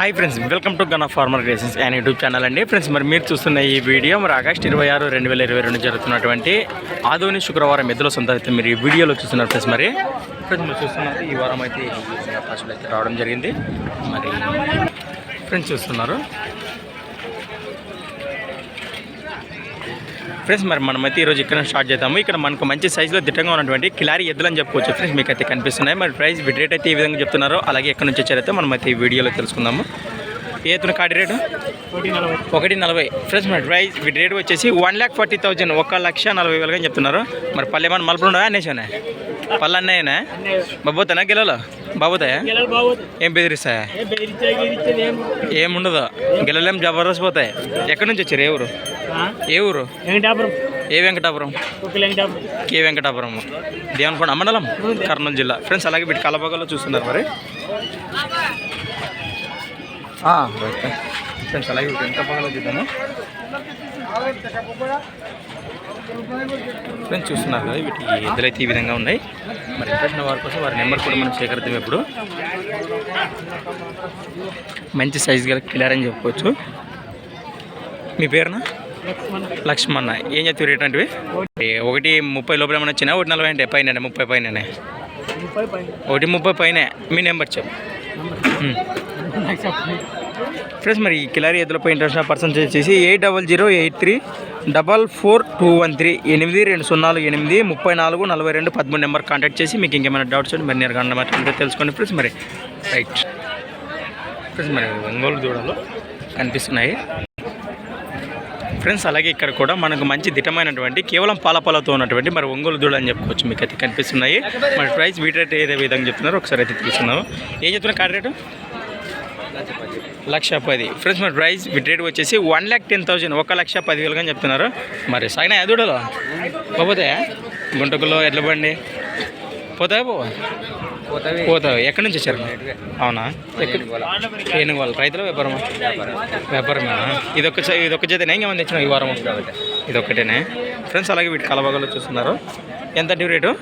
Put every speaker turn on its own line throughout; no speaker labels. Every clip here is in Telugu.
Hi friends welcome to Gun Farmer Creations and YouTube channel అండి. ఫ్రెండ్స్ మరి మీరు చూస్తున్న ఈ వీడియో మరి ఆగస్ట్ ఇరవై ఆరు రెండు వేల ఇరవై రెండు జరుగుతున్నటువంటి ఆదోని శుక్రవారం ఎద్దుల సొంత అయితే మీరు ఈ వీడియోలో చూస్తున్నారు ఫ్రెండ్స్ మరి. ఫ్రెండ్స్ మీరు చూస్తున్నారు ఈ వారం అయితే పశువులు అయితే రావడం జరిగింది. మరి ఫ్రెండ్స్ చూస్తున్నారు. ఫ్రెండ్స్ మరి మనమైతే ఈరోజు ఇక్కడ స్టార్ట్ చేద్దాము. ఇక్కడ మనకు మంచి సైజులో దిట్టంగా ఉన్నటువంటి కిలారీ ఎద్దులు అని చెప్పుకోవచ్చు ఫ్రెండ్స్ మీకు అయితే కనిపిస్తున్నాయి. మరి ప్రైస్ బిడ్ రేట్ అయితే ఈ విధంగా చెప్తున్నారో అలాగే ఎక్కడ నుంచి వచ్చారైతే మనమైతే ఈ వీడియోలో తెలుసుకుందాము. ఏ కాడి రేటు? ఒకటి నలభై. ఫ్రెండ్స్ మరి ప్రైస్ వీటి రేట్ వచ్చేసి వన్ ల్యాక్ ఫార్టీ థౌజండ్ ఒక లక్ష నలభై వేలుగా అని చెప్తున్నారు. మరి పల్లె మన మలుపులు ఉండవా అన్నేసానే పళ్ళు అన్నయ్యనా బాబోతానా గిలలో బాబోతాయా? ఏం బెదిరిస్తాయా? ఏముండదు. గిలలేం జబర్దస్త్ పోతాయి. ఎక్కడి నుంచి వచ్చారు? ఏ ఊరు? ఏ ఊరు? ఏ వెంకటాపురం?
వెంకటాపురం
కే వెంకటాపురం. దేవనకొండ మండలం? కర్నూలు జిల్లా. ఫ్రెండ్స్ అలాగే వీటి కలబగలో చూస్తున్నారు మరి. ఫ్రెండ్స్ చూస్తున్నారు కదా వీటి ఎద్దులైతే ఈ విధంగా ఉన్నాయి. మరి ఇంట్రెస్ట్ వారి కోసం వారి నెంబర్ కూడా మనం సేకరిద్దాం ఇప్పుడు. మంచి సైజ్ గల కిలార్ అని చెప్పుకోవచ్చు. మీ పేరునా? లక్ష్మణ. ఏం చెప్తారు రేట్ అంటే ఒకటి ముప్పై లోపల ఏమైనా వచ్చినా ఒకటి నలభై అంటే పైన ముప్పై పైన. ఒకటి ముప్పై పైన. మీ నెంబర్ చెప్పు. ఫ్రెండ్స్ మరి ఈ కిలారీ ఎద్దులపై ఇంటర్నేషనల్ పర్సన్ వచ్చేసి eight double zero eight three double four two one three ఎనిమిది రెండు సున్నాలు ఎనిమిది ముప్పై నాలుగు నలభై రెండు పదమూడు నెంబర్ కాంటాక్ట్ చేసి మీకు ఇంకేమైనా డౌట్స్ ఉంటే మరి నేరుగా అన్నమాట తెలుసుకోండి ఫ్రెండ్స్ మరి రైట్. ఫ్రెండ్స్ మరి ఒంగోలు దూడలు కనిపిస్తున్నాయి. ఫ్రెండ్స్ అలాగే ఇక్కడ కూడా మనకు మంచి దిటమైనటువంటి కేవలం పాలపాలతో ఉన్నటువంటి మరి ఒంగోలు దూడ అని చెప్పుకోవచ్చు మీకు అయితే కనిపిస్తున్నాయి. మరి ప్రైస్ వీటి రేట్ ఏ విధంగా చెప్తున్నారు ఒకసారి అయితే తీసుకున్నాను ఏం చెప్తున్నారు కార్ రేటు? లక్ష పది. ఫ్రెండ్స్ మరి ప్రైస్ వీటి రేట్ వచ్చేసి వన్ ల్యాక్ టెన్ థౌజండ్ ఒక లక్ష పదివేలుగా చెప్తున్నారు. మరి సాగినా ఎదుడలో పోతాయా? గుంటకుల్లో ఎట్ల బండి? పోతాయా పోవా? పోతావు ఎక్కడి నుంచి వచ్చారు? అవునా? ఎక్కడ? ఏనుగు వాళ్ళు. రైతుల వ్యాపారమా? వ్యాపారమేనా ఇదొక ఇదొక జతనే? ఇంకేమైనా తెచ్చినావు ఈ వారం? ఇదొక్కటేనే? ఫ్రెండ్స్ అలాగే వీటి కలబగలు చూస్తున్నారు. ఎంత డ్యూ రేటు?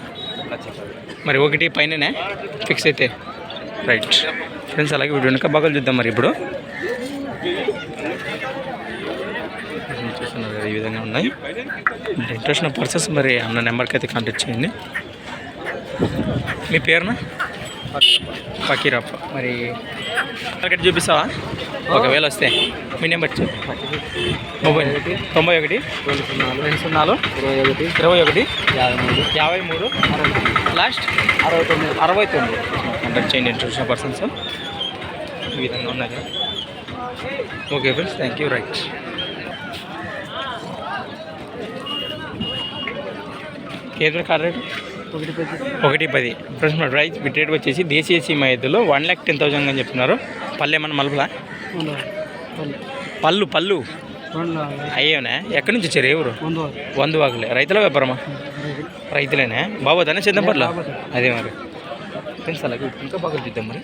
మరి ఒకటి పైననే ఫిక్స్ అయితే రైట్ ఫ్రెండ్స్ అలాగే వీటి వెనుక బగలు చూద్దాం మరి ఇప్పుడు. చూస్తున్నారు కదా ఈ విధంగా ఉన్నాయి. ఇంట్రెస్ట్ ఉన్న పర్సెస్ మరి అన్న నెంబర్కి అయితే కాంటాక్ట్ చేయండి. మీ పేరున? ఫకీరప్ప మరి మార్కెట్ చూపిస్తావా? ఒకవేళ వస్తే మీ నెంబర్ చెప్పు. మొబైల్ తొంభై ఒకటి రెండు సున్నాలు రెండు సున్నాలు
ఇరవై ఒకటి
ఇరవై ఒకటి
యాభై మూడు
యాభై మూడు లాస్ట్
అరవై తొమ్మిది.
అరవై తొమ్మిది. కాంటాక్ట్ చేయండి ఇంట్రెస్ట్ పర్సన్స్ ఈ విధంగా ఉన్నాయి okay friends thank you right కేంద్ర కార్ రేటు?
ఒకటి పది.
ఒకటి పది. ఫ్రెండ్స్ మన ప్రైస్ బిట్ రేట్ వచ్చేసి దేశీయ సీమ ఎద్దులో వన్ ల్యాక్ టెన్ థౌసండ్ అని చెప్తున్నారు. పల్లె ఏమన్నా మలుపులా? పళ్ళు పళ్ళు? అయ్యేనా? ఎక్కడి నుంచి వచ్చారు ఎవరు
వంద
వాకులే రైతుల వ్యాపారమా? రైతులేనే? బాబోతానే సిద్ధంపట్ల అదే మరి. ఫ్రెండ్స్ అలాగే ఇంకా బాగా చూద్దాం మరి.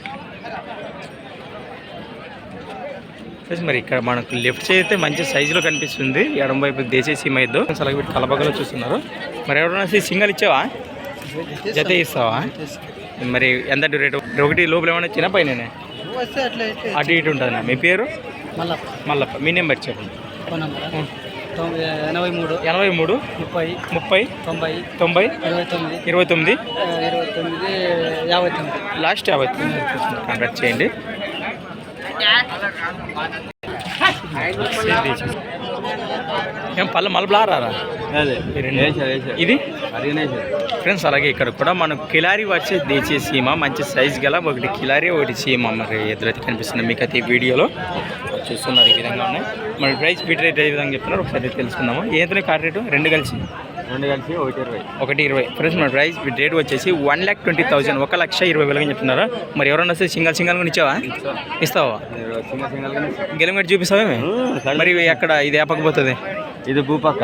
ఫ్రెండ్స్ మరి ఇక్కడ మనకు లెఫ్ట్ సైడ్ అయితే మంచి సైజులో కనిపిస్తుంది. ఎడం వైపు దేశీయ సీమ ఫ్రెండ్స్ అలాగే వీటి కలబగలో చూస్తున్నారు. మరి ఎవరైనా సింగల్ ఇచ్చావా? జత ఇస్తావా మరి ఎంత రేటు? ఒకటి లోపల ఏమైనా వచ్చినా పైన అటు ఇటు ఉంటుందా మీ పేరు?
మళ్ళా
మళ్ళీ మీ నెంబర్ చెప్పండి.
Phone number? తొంభై ఎనభై మూడు.
ఎనభై మూడు?
ముప్పై.
ముప్పై?
తొంభై.
తొంభై?
ఇరవై తొమ్మిది.
ఇరవై తొమ్మిది?
ఇరవై తొమ్మిది యాభై తొమ్మిది.
లాస్ట్ యాభై తొమ్మిది. కాంటాక్ట్ చేయండి. ఏం పళ్ళ మలపలా రారా. ఇది? ఫ్రెండ్స్ అలాగే ఇక్కడ కూడా మనకు కిలారీ వచ్చే దేశీయ సీమ మంచి సైజ్ గల ఒకటి కిలారీ ఒకటి సీమ మరి ఎదురైతే కనిపిస్తుంది మీకు అయితే ఈ వీడియోలో. చూస్తున్నారు ఈ విధంగా ఉన్నాయి. మరి ప్రైస్ బీట్ రేట్ ఏ విధంగా చెప్తున్నారు? ఒకసారి తెలుసుకుందాము? ఏంటనే కార్ రేటు రెండు కలిసి.
రెండు కలిసి ఒకటి ఇరవై.
ఒకటి ఇరవై. ఫ్రెండ్స్ మన ప్రైస్ రేట్ వచ్చేసి వన్ ల్యాక్ ట్వంటీ థౌసండ్ ఒక లక్ష ఇరవై వేలుగా చెప్తున్నారు? మరి ఎవరన్నా వస్తే సింగల్ సింగల్ కూడా ఇచ్చావా? ఇస్తావా?
సింగల్ సింగల్
గెలిమెట్ చూపిస్తావేమే మరి ఇవి ఎక్కడ ఇది ఏపకపోతుంది
ఇది భూపక్క.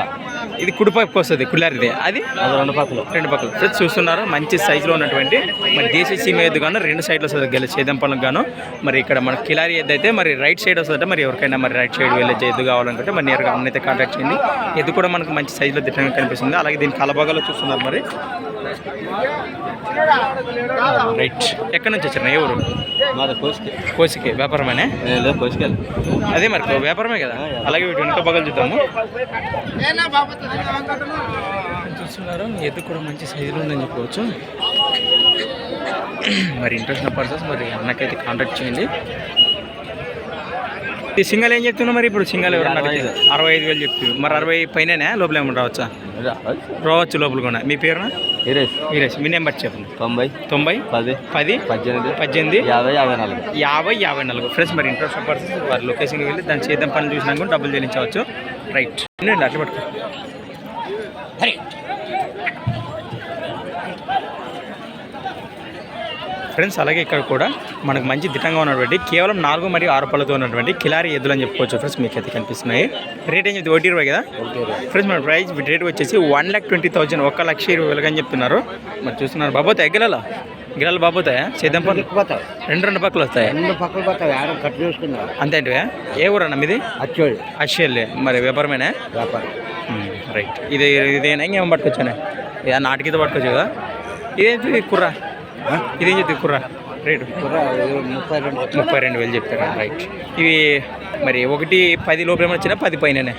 ఇది కుడిపక్క వస్తుంది కుల్లారిది అది?
రెండు పక్కలు.
రెండు పక్కలు. ఫ్రెండ్స్ చూస్తున్నారు మంచి సైజులో ఉన్నటువంటి మరి దేశీయ సీమ ఎద్దు గాను రెండు సైడ్లు వస్తుంది గెల చేదంపలకు గాను. మరి ఇక్కడ మన కిలారి ఎద్దు అయితే మరి రైట్ సైడ్ వస్తుందట మరి ఎవరికైనా మరి రైట్ సైడ్ వెళ్ళే ఎద్దు కావాలనుకుంటే మరి నేరుగా అన్నైతే కాంటాక్ట్ చేయండి. ఎద్దు కూడా మనకు మంచి సైజులో దిట్టంగా కనిపిస్తుంది. అలాగే దీని కలబాగాలో చూస్తున్నారు మరి. రైట్ ఎక్కడి నుంచి వచ్చారు? ఏ ఊరు?
మాది కోసుకి.
కోసికి. వ్యాపారమేనే?
లేదు కోసుకెళ్ళి.
అదే మరి వ్యాపారమే కదా? అలాగే వీటి వెనుక పగలు చూద్దాము. చూస్తున్నారు ఎద్దు కూడా మంచి సైజులో ఉందని చెప్పవచ్చు. మరి ఇంట్రెస్ట్ ఉన్న పర్సన్స్ మరి అన్నకైతే కాంటాక్ట్ చేయండి. ఈ సింగల్ ఏం చెప్తున్నా మరి ఇప్పుడు సింగల్ ఎవరన్నా
అరవై ఐదు.
వేలు చెప్తున్నారు. మరి అరవై పైననే? లోపల ఏమన్నా రావచ్చా? రావచ్చు. లోపల కూడా. మీ పేరున?
ఇరేష్
ఈరేష్ మీ నెంబర్ చెప్పండి.
తొంభై
తొంభై
పది
పది
పద్దెనిమిది
పద్దెనిమిది
యాభై యాభై నాలుగు.
యాభై యాభై నాలుగు. ఫ్రెండ్స్ మరి ఇంట్రెస్ట్ పర్సన్స్ వారి లొకేషన్కి వెళ్ళి దాని చేద్దాం పనులు చూసినా కూడా డబ్బులు చెల్లించవచ్చు రైట్ అట్లా పట్టుకో. ఫ్రెండ్స్ అలాగే ఇక్కడ కూడా మనకు మంచి దిట్టంగా ఉన్నటువంటి కేవలం నాలుగు మరియు ఆరు పళ్ళతో ఉన్నటువంటి కిలారి ఎద్దులు అని చెప్పుకోవచ్చు ఫ్రెండ్స్ మీకు అయితే కనిపిస్తున్నాయి. రేట్ ఏం చెప్తే ఒకటి ఇరవై కదా? ఫ్రెండ్స్ మన ప్రైస్ రేట్ వచ్చేసి వన్ ల్యాక్ ట్వంటీ థౌసండ్ ఒక లక్ష ఇరవై వేలుగా అని చెప్తున్నారు. మరి చూస్తున్నారు బాబోతాయి గిలాల? గిలాలు బాబోతాయా పనులు
పోతావు
రెండు రెండు పక్కలు వస్తాయి?
రెండు పక్కలు ఆడ కట్
అంతే అంటే ఏ ఊరన్నా మీది?
అచ్చోడు
అషియల్లే మరి వ్యాపారమేనా?
వ్యాపారం.
రైట్ ఇది ఇదేనా? ఇంకేం పట్టుకొచ్చానే? ఇదా నాటికితో పట్టుకోవచ్చు కదా? ఇదేంటి కుర్ర? ఇదేం చెప్తుంది కుర్ర? రేటు?
ముప్పై రెండు
ముప్పై రెండు వేలు చెప్తారా? రైట్. ఇవి మరి ఒకటి పది లోపల ఏమైనా వచ్చినా పది పైననే.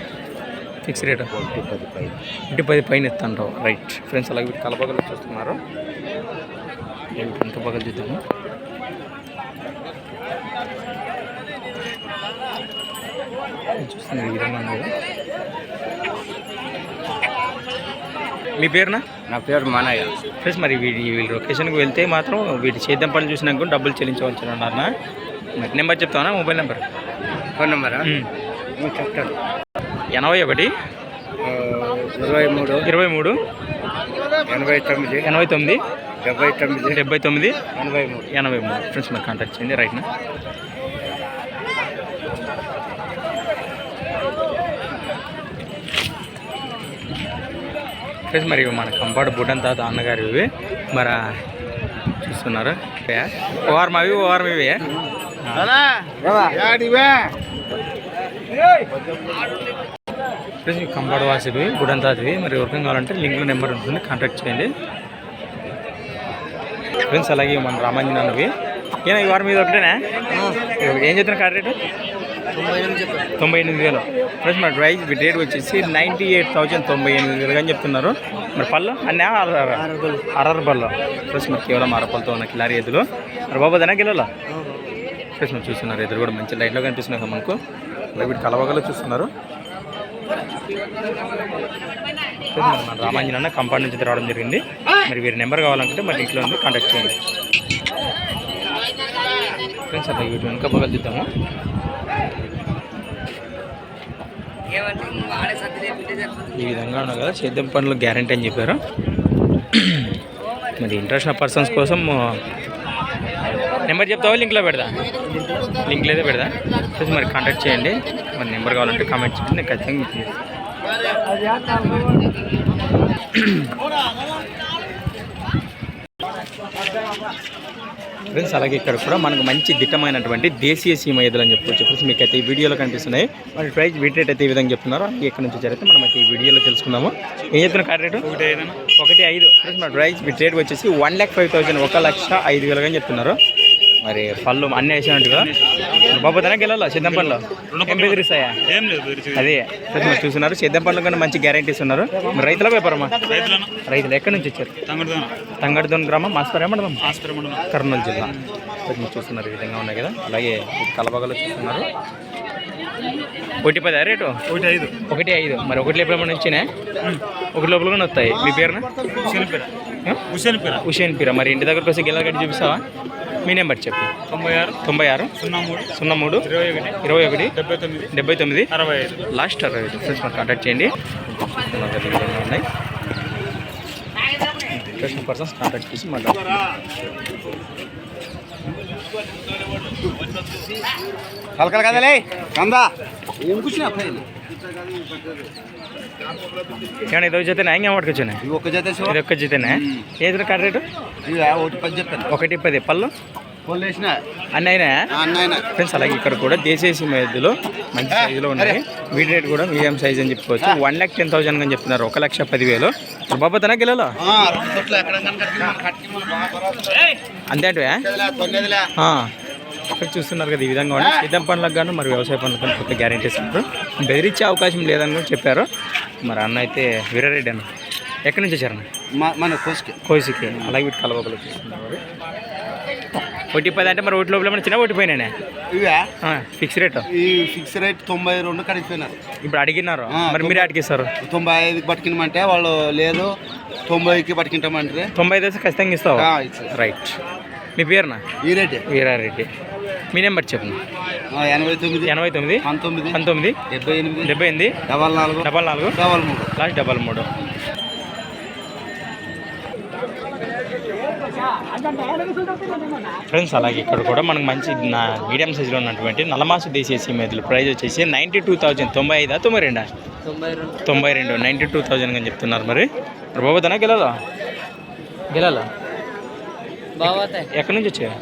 Fix rate?
పది పై
ఒకటి పది పైన ఇస్తాంటావు రైట్. ఫ్రెండ్స్ అలాగే వీటి కలపగలు చూస్తున్నారు. ఎంత పగలు చూద్దాము? చూస్తున్నారు ఈ విధంగా ఉంది కదా. మీ పేరునా?
నా పేరు మానయ్య.
ఫ్రెండ్స్ మరి వీడి వీళ్ళ లొకేషన్కి వెళ్తే మాత్రం వీటి చేద్దాం పనులు చూసినాక కూడా డబ్బులు చెల్లించవచ్చు అన్నారనా మరి నెంబర్ చెప్తానా మొబైల్ నెంబర్?
ఫోన్ నెంబరా. చెప్తాను.
ఎనభై ఒకటి.
ఇరవై మూడు.
ఇరవై మూడు.
ఎనభై తొమ్మిది.
ఎనభై తొమ్మిది.
డెబ్బై తొమ్మిది.
డెబ్బై తొమ్మిది.
ఎనభై మూడు.
ఎనభై మూడు. ఫ్రెండ్స్ మరి కాంటాక్ట్ చేయండి రైట్నా. ఫ్రెండ్స్ మరి మన కంపాడు బుడ్డంతా అన్నగారు ఇవి. మరి చూస్తున్నారు? ఓఆర్ మావి ఓఆర్ ఇవి? ఫ్రెండ్స్ ఇవి కంపాడు వాసివి బుడంతాది మరి ఎవరికైనా కావాలంటే లింక్లో నెంబర్ ఉంటుంది కాంటాక్ట్ చేయండి. ఫ్రెండ్స్ అలాగే మన రామాంజనవి ఏనా ఈ వారం మీద ఒకటేనా? ఏం చెప్తున్నా కార్ రేటు? తొంభై ఎనిమిది వేలు. ఫ్రెండ్స్ మరి ప్రైస్ రేట్ వచ్చేసి నైంటీ ఎయిట్ థౌజండ్ తొంభై ఎనిమిది వేలు అని చెప్తున్నారు. మరి పళ్ళు? అన్నీ అరవై పళ్ళు ఫ్రెండ్స్ మరి కేవలం అరపలతో ఉన్న కిలారీ ఎద్దులు. మరి బాబు దానా కిలోలా? ఫ్రెండ్స్ మరి చూస్తున్నారు. ఎదురు కూడా మంచి లైట్లో కనిపిస్తున్నాయి మనకు. వీటి కలవగలో చూస్తున్నారు. మన రామాంజన కంపౌండ్ నుంచి రావడం జరిగింది. మరి వీరి నెంబర్ కావాలనుకుంటే మరి ఇంట్లో ఉంది కాంటాక్ట్ చేయండి. ఫ్రెండ్స్ అట్లా వీటి వెనుక పగలు చూద్దాము ఈ విధంగా ఉన్నా కదా సేద్యం పనులు గ్యారంటీ అని చెప్పారు. మరి ఇంట్రెస్ట్ ఉన్న పర్సన్స్ కోసం నెంబర్ చెప్తావా? లింక్లో పెడదా? లింక్లో అయితే పెడదా? చూసి మరి కాంటాక్ట్ చేయండి. మరి నెంబర్ కావాలంటే కామెంట్ చేయండి. నేను ఖచ్చితంగా మీకు ఫ్రెండ్స్ అలాగే ఇక్కడ కూడా మనకు మంచి దిట్టమైనటువంటి దేశీయ సీమ ఎదులు అని చెప్పుకోవచ్చు. ఫ్రెండ్స్ మీకు అయితే ఈ వీడియోలో కనిపిస్తున్నాయి. మరి ప్రైస్ వీటి రేట్ అయితే ఈ విధంగా చెప్తున్నారో? అవి ఎక్కడి నుంచి జరిగితే మనం అయితే ఈ వీడియోలో తెలుసుకుందాము. ఏం చెప్తున్నా కార్ రేటు? ఒకటి ఐదు ఫ్రెండ్స్ మన ప్రైస్ వీటి రేట్ వచ్చేసి వన్ ల్యాక్ ఫైవ్ థౌసండ్ ఒక లక్ష ఐదు వేలుగా చెప్తున్నారు. మరి పళ్ళు అన్నీ వేసినట్టు కదా బాబు తనకి వెళ్ళాలా సిద్ధం పనులు? ఏం బెదిరిస్తాయా
ఏం లేదు
అదే చూస్తున్నారు. సిద్ధం పనులు కన్నా మంచి గ్యారంటీస్ ఉన్నారు. మరి రైతుల వ్యాపారమా? రైతులు ఎక్కడి నుంచి వచ్చారు?
తంగడుదాను.
గ్రామం మాస్పర్ ఏమంటాం
ఆస్పత్రి మండలం.
కర్నూలు జిల్లా. చూస్తున్నారు ఈ విధంగా ఉన్నాయి కదా. అలాగే కలబగలు చూస్తున్నారు. ఒకటి పది రేటు?
ఒకటి ఐదు.
ఒకటి ఐదు. మరి ఒకటి లోపల వచ్చినా? ఒకటి లోపల కూడా వస్తాయి. మీ పేరున?
హుసేన్ పేర? హుసేన్ పేర
హుషేన్ పీరా మరి ఇంటి దగ్గరకు వస్తే గిల్లర్ గడ్డి చూపిస్తావా? మీ నెంబర్ చెప్పు.
తొంభై ఆరు.
తొంభై ఆరు.
సున్నా మూడు
సున్నా మూడు
ఇరవై ఒకటి.
ఇరవై ఒకటి.
డెబ్బై తొమ్మిది.
డెబ్బై తొమ్మిది.
అరవై ఐదు.
లాస్ట్ అరవై ఐదు. ఫ్రెండ్స్ మరి కాంటాక్ట్ చేయండి. ఉన్నాయి ఇంట్రెస్ట్ పర్సన్స్ కాంటాక్ట్ చేసి మళ్ళీ
కలకల కదలే కందా ఏం కూర్చున్నా
ఏమన్నా ఇదో జతనే? ఇంకేం పట్టుకొచ్చానే
ఇవి ఒక్క జత శివ.
ఇది ఒక్క జతనే? ఏది కార్ రేటు?
ఒకటి పది చెప్పాను.
ఒకటి పది. పళ్ళు?
ఫోన్ వేసిన.
అన్నీ ఫ్రెండ్స్ అలాగే ఇక్కడ కూడా దేశీయ మధ్యలో మంచి సైజులో ఉన్నాయి. వీటి రేట్ కూడా మీడియం సైజ్ అని చెప్పుకోవచ్చు. వన్ ల్యాక్ టెన్ థౌసండ్ అని చెప్తున్నారు. ఒక లక్ష పదివేలు. బాబా తన గిలలో అంతే అంటే ఇక్కడ చూస్తున్నారు కదా ఈ విధంగా ఉంది సిద్ధం పనులకు గాను మరి వ్యవసాయ పనులకు గాను కొత్త గ్యారెంటీస్ ఇస్తారు బెదిరించే అవకాశం లేదని కూడా చెప్పారు. మరి అన్న అయితే వీరారెడ్డి అన్న. ఎక్కడి నుంచి వచ్చారన్న?
మన కోసుకి.
కోసికి. అలాగే వీటి కలవకలు చూస్తున్నారు మరి ఒకటి పది అంటే మరి ఒకటి లోపల ఏమైనా చిన్న ఒకటి పోయినా
ఇవే?
ఫిక్స్ రేట్
ఈ ఫిక్స్ రేట్ తొంభై రెండు కడిగిపోయినారు.
ఇప్పుడు అడిగినారు. మరి మీరు అడిగిస్తారు
తొంభై ఐదుకి పట్టుకునమంటే వాళ్ళు లేదు తొంభైకి పట్టుకుంటామంటే
తొంభై ఐదు ఖచ్చితంగా ఇస్తావు. రైట్ మీ పేరునా?
ఈ రేటే
వీరారెడ్డి. మీ నెంబర్ చెప్పండి.
ఎనభై తొమ్మిది
ఎనభై తొమ్మిది
పంతొమ్మిది
పంతొమ్మిది
డెబ్బై ఎనిమిది
డెబ్బై ఎనిమిది
డబల్ నాలుగు
డబల్ నాలుగు
డబల్ మూడు.
లాస్ట్ డబల్ మూడు. ఫ్రెండ్స్ అలాగే ఇక్కడ కూడా మనకు మంచి నా మీడియం సైజులో ఉన్నటువంటి నల్లమాసు దేశీయ సీమెతులు ప్రైస్ వచ్చేసి నైంటీ టూ థౌజండ్ తొంభై ఐదా తొంభై రెండా? తొంభై రెండు. నైంటీ టూ థౌజండ్ అని చెప్తున్నారు మరి. మరి బాబోదనా గెలాలా గెలాలా ఎక్కడి నుంచి వచ్చాయా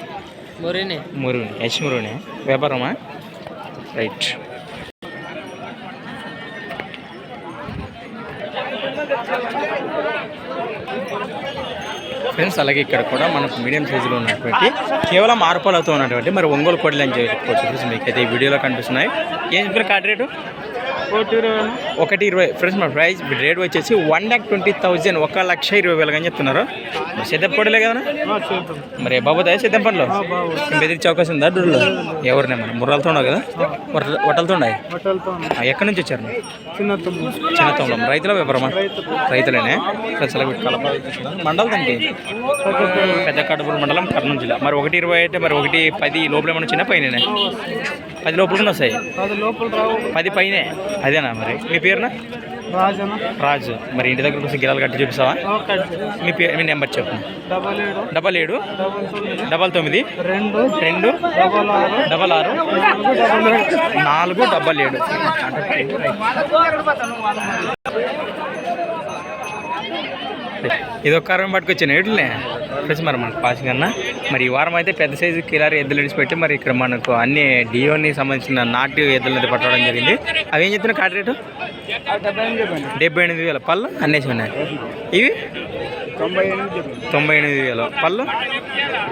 మురిని.
మురుని. యశ్ మురుని. వ్యాపారమా? రైట్. ఫ్రెండ్స్ అలాగే ఇక్కడ కూడా మనకు మీడియం సైజులో ఉన్నటువంటి కేవలం ఆరుపాలతో ఉన్నటువంటి మరి ఒంగోలు కోడలు అని చెప్పుకోవచ్చు ఫ్రెండ్స్ మీకు అయితే ఈ వీడియోలో కనిపిస్తున్నాయి. ఏం చెప్పారు కార్డ్ రేటు? ఒకటి ఇరవై ఫ్రెండ్స్ మన ప్రైస్ రేట్ వచ్చేసి వన్ ల్యాక్ ట్వంటీ థౌజండ్ ఒక లక్ష ఇరవై వేలుగా అని చెప్తున్నారు. మరి సిద్ధం పొడిలే కదా మరి బాబోదా సిద్ధం పనులు? బెదిరించే అవకాశం ఉందా డూరులో? ఎవరినే మన ముర్రాలతో ఉండవు కదా? వట్ట- వట్టలతో ఉన్నాయి? ఎక్కడి నుంచి వచ్చారు? చిన్న తొమ్మిది రైతుల వ్యాపారమా? రైతులేనే? ప్రజల మండలం దానికి? పెద్ద కడుపుల మండలం కర్నూలు జిల్లా. మరి ఒకటి ఇరవై అయితే మరి ఒకటి పది లోపల ఏమైనా చిన్న పైన పది లోపల వస్తాయి? పది పైనే? అదేనా మరి? మీ పేరునా? రాజు మరి ఇంటి దగ్గర కోసం గిరాలు కట్టి చూపిస్తావా? మీ పేరు మీ నెంబర్ చెప్పు.
డబల్ ఏడు.
డబల్ ఏడు. డబల్ తొమ్మిది.
రెండు.
రెండు.
డబల్ ఆరు.
నాలుగు డబల్ ఏడు. ఇది ఒక కారం పట్టుకొచ్చాను ఎట్లనే ప్లస్ మరి మనకు పాసింగ్ అన్న. మరి ఈ వారం అయితే పెద్ద సైజు కిలారి ఎద్దులు విడిచిపెట్టి మరి ఇక్కడ మనకు అన్ని డియోని సంబంధించిన నాటు ఎద్దులు అయితే పట్టడం జరిగింది. అవి ఏం చెప్తున్నా కాట రేటు?
డెబ్బై ఎనిమిది చెప్పండి.
డెబ్బై ఎనిమిది వేల పళ్ళు అన్నేసి ఉన్నాయి. ఇవి?
తొంభై ఎనిమిది
వేలు. పళ్ళు?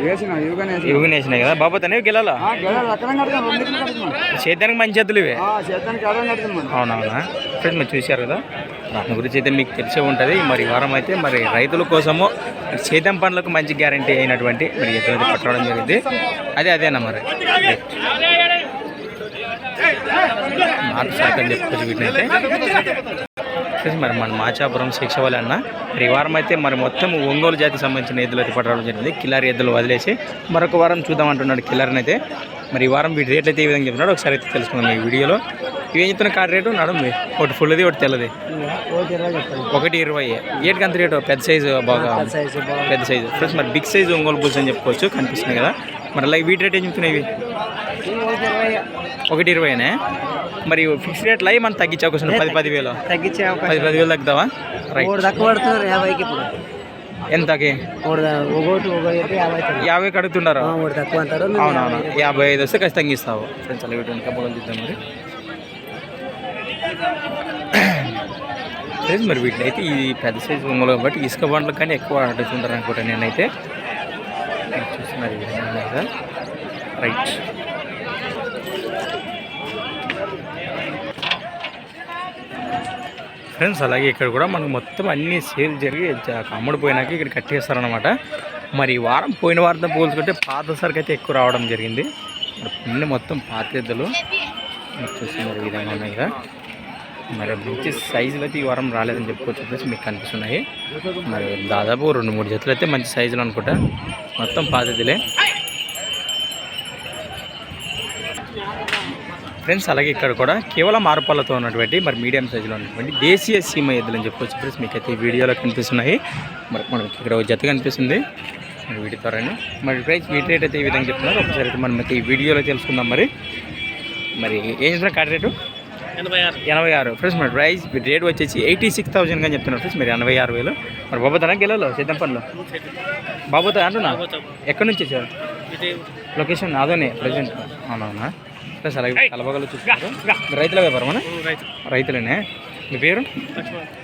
వేసిన ఇవిగానే
ఇవి వేసినాయి కదా? బాబు తనే గెలాలా? సేద్యానికి మంచి ఎద్దులు ఇవే. అవునవునా? ఫ్రెండ్స్ మీరు చూశారు కదా? దాని గురించి అయితే మీకు తెలిసే ఉంటుంది. మరి వారం అయితే మరి రైతుల కోసము సేద్యం పనులకు మంచి గ్యారంటీ అయినటువంటి మరి అయితే పట్టడం జరిగింది. అదే అదేనా మరి? నాటు శాఖ అని చెప్పుకోవచ్చు వీటిని ఫ్రెండ్స్ మరి మన మాచాపురం శిక్షవల్లి అన్న మరి ఈ వారం అయితే మరి మొత్తం ఒంగోలు జాతికి సంబంధించిన ఎద్దులు అయితే పట్టడం జరిగింది. కిలారి ఎద్దులు వదిలేసి మరొక వారం చూద్దాం అంటున్నాడు కిలారిని అయితే. మరి ఈ వారం వీటి రేట్లు అయితే ఏ విధంగా చెప్తున్నాడు ఒకసారి అయితే తెలుసుకుందాం ఈ వీడియోలో. ఇవి ఏం చెప్తున్న కార్డు రేటు? నడుము ఒకటి ఫుల్ది ఒకటి తెల్లది. ఒకటి ఇరవై. ఏటికి అంత రేటు? పెద్ద సైజు బాగా? పెద్ద సైజు ప్లస్ మరి బిగ్ సైజు ఒంగోలు బుల్స్ అని చెప్పుకోవచ్చు కనిపిస్తున్నాయి కదా. మరి అలాగే వీటి రేట్ ఏం చెప్తున్నాయి ఇవి? ఒకటి ఇరవైనే? మరి ఫిక్స్ రేట్లో అవి మనం తగ్గించే అవకాశం. పది పది వేలు
తగ్గించే
పది
అవకాశం
పది వేలు తగ్గుతావా? రైట్
తక్కువ పడుతున్నారు యాభైకి ఇప్పుడు.
ఎంతకి?
యాభై నువ్వు
అవునవును.
యాభై.
ఐదు వస్తే ఖచ్చితంగా ఇస్తావు. ఫ్రెండ్స్ అలా వీటి వెనక పొగలు చూద్దాం మరి. ఫ్రెండ్స్ మరి వీటిని అయితే ఈ పెద్ద సైజు ఒంగోలు కాబట్టి ఇసుక బండ్లు కానీ ఎక్కువ అడుగుతుంటారు అనుకుంటా నేనైతే. మీరు చూస్తున్నారు రైట్ ఫ్రెండ్స్ అలాగే ఇక్కడ కూడా మనకు మొత్తం అన్ని సేల్ జరిగి జ- ఇక్కడ కట్టేస్తారనమాట మరి ఈ వారం పోయిన వారంతో పోల్చుకుంటే పాత సరికి అయితే ఎక్కువ రావడం జరిగింది. మరి అన్ని మొత్తం పాత ఎద్దులు. మీరు ఈ విధంగా ఉన్నాయి కదా. మరి మంచి సైజులు అయితే ఈ వారం రాలేదని చెప్పుకోవచ్చు చెప్పేసి మీకు కనిపిస్తున్నాయి. మరి దాదాపు రెండు మూడు జతలు అయితే మంచి సైజులు అనుకుంటా. మొత్తం పాత ఎద్దులే. ఫ్రెండ్స్ అలాగే ఇక్కడ కూడా కేవలం ఆరుపాలతో ఉన్నటువంటి మరి మీడియం సైజులో ఉన్నటువంటి దేశీయ సీమ ఎద్దులు అని చెప్పుకోవచ్చు ఫ్రెండ్స్. మీకు అయితే ఈ వీడియోలో కనిపిస్తున్నాయి. మరి మనకి ఇక్కడ ఒక జత కనిపిస్తుంది. మరి వీటి ద్వారానే. మరి ప్రైస్ వీటి రేట్ అయితే ఈ విధంగా చెప్తున్నారు. ఒకసారి అయితే మనం అయితే ఈ వీడియోలో తెలుసుకుందాం మరి. మరి ఏం చెప్తున్నారు? Card rate? ఎనభై ఆరు. ఫ్రెండ్స్ మరి ప్రైస్ రేట్ వచ్చేసి ఎయిటీ సిక్స్ థౌసండ్ అని చెప్తున్నారు ఫ్రెండ్స్. మీరు ఎనభై ఆరు వేలు. మరి బాబోతానా గెలలో సిద్ధం పనులు? బాబోతా అంటున్నా? ఎక్కడి నుంచి వచ్చారు? లొకేషన్ అదోనే ప్రజెంట్. అవునవునా? ప్లస్ అలాగే కలబగలు చూస్తున్నారు రైతుల వ్యాపారమా రైతులేనే? మీ పేరు?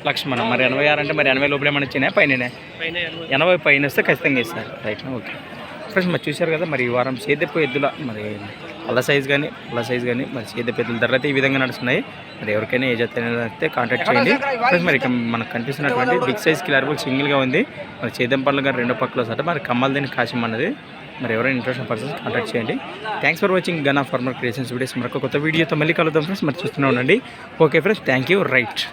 లక్ష్మణ. మరి ఎనభై ఆరు అంటే మరి ఎనభై లోపల ఏమైనా వచ్చినాయి పైన ఎనభై. పైన వస్తే ఖచ్చితంగా ఇస్తారు. Right okay. ఫ్రెండ్స్ మరి చూశారు కదా మరి ఈ వారం సేదెప్పు ఎద్దుల మరి అల్ల సైజ్ కానీ అల్ల సైజ్ కానీ మరి సేదెప్పు ఎద్దుల ధరలు అయితే ఈ విధంగా నడుస్తున్నాయి. మరి ఎవరికైనా ఏ జత అయితే కాంటాక్ట్ చేయండి. ఫ్రెండ్స్ మరి మనకు కనిపిస్తున్నటువంటి బిగ్ సైజ్ కిలర్ సింగిల్గా ఉంది. మరి చేదెం పనులు కానీ రెండో పక్కలో సట మరి కమ్మల్ దీని కాశం అన్నది మరి ఎవరైనా ఇంట్రెస్ట్ పర్సన్స్ కాంటాక్ట్ చేయండి. Thanks for watching Gun of Farmer Creations videos మరొక కొత్త వీడియోతో మళ్ళీ కలుద్దాం ఫ్రెండ్స్ మరి చూస్తూనే ఉండండి. Okay friends thank you right